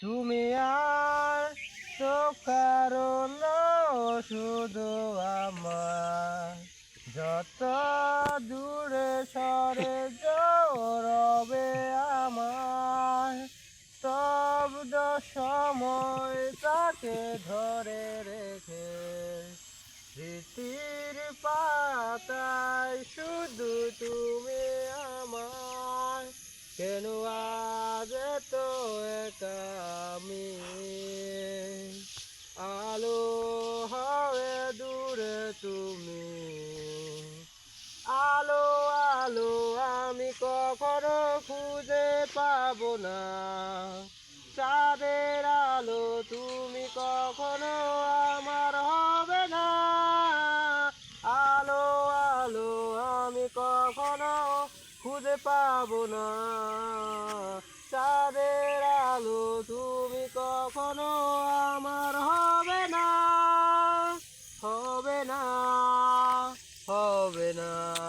তুমি আর তো কারণ শুধু আমার। যত দূরে সরে রবে আমার। স্তব্ধ সময় তাকে ধরে রেখে স্মৃতির পাতায় শুধু তুমি আমার। কেন আজ তো একা আমি আলো হবে দূরে তুমি। আলো আলো আমি কখনো খুঁজে পাবো না। চাঁদের আলো তুমি কখনো আমার হবে না। আলো আলো আমি কখনো খুঁজে পাবো না। Ravana.